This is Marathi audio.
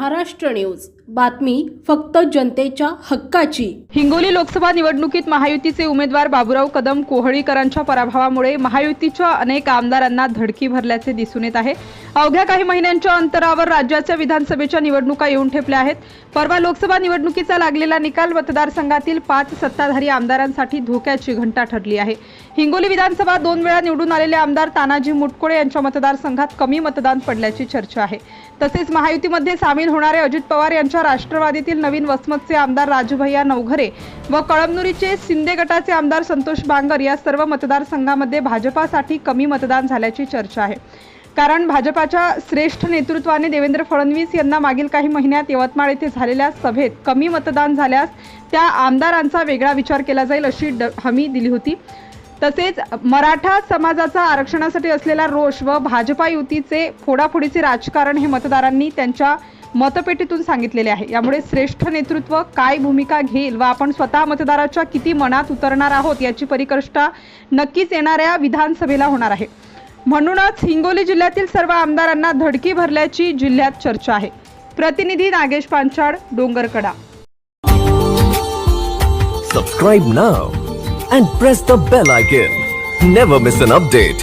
महाराष्ट्र न्यूज. बातमी फक्त जनतेच्या हक्काची. हिंगोली लोकसभा निवडणुकीत महायुतीचे उमेदवार बाबुराव कदम कोहळीकरांच्या पराभवामुळे महायुतीच्या अनेक आमदारांना धडकी भरल्याचे दिसून येत आहे. अवघ्या काही महिन्यांच्या अंतरावर राज्याच्या विधानसभेच्या निवडणुका येऊन ठेपल्या आहेत. परवा लोकसभा निवडणुकीचा लागलेला निकाल मतदारसंघातील पाच सत्ताधारी आमदारांसाठी धोक्याची घंटा ठरली आहे. हिंगोली विधानसभा दोन वेळा निवडून आलेले आमदार तानाजी मुटकोळे यांच्या मतदारसंघात कमी मतदान पडल्याची चर्चा आहे. तसेच महायुतीमध्ये सामील होणारे अजित पवार यांच्या राष्ट्रवादीतील नवीन वसमतचे आमदार राजूभैया नवघरे व कळमनुरीचे शिंदे गटाचे आमदार संतोष बांगर या सर्व मतदारसंघामध्ये भाजपासाठी कमी मतदान झाल्याची चर्चा आहे. कारण भाजपाच्या श्रेष्ठ नेतृत्वाने देवेंद्र फडणवीस यांना मागील काही महिन्यात यवतमाळ येथे झालेल्या सभेत कमी मतदान झाल्यास त्या आमदारांचा वेगळा विचार केला जाईल अशी ड- हमी दिली होती. तसेच मराठा समाजाचा आरक्षणासाठी असलेला रोष व भाजपा युतीचे फोडाफोडीचे राजकारण हे मतदारांनी त्यांच्या मतपेटीतून सांगितलेले आहे. यामुळे श्रेष्ठ नेतृत्व काय भूमिका घेईल व आपण स्वतः मतदाराच्या किती मनात उतरणार आहोत याची परिकष्टा नक्कीच येणाऱ्या विधानसभेला होणार आहे. म्हणूनच हिंगोली जिल्ह्यातील सर्व आमदारांना धडकी भरल्याची जिल्ह्यात चर्चा आहे. प्रतिनिधी Nagesh Panchal Dongarkada. Subscribe now and press the bell icon never miss an update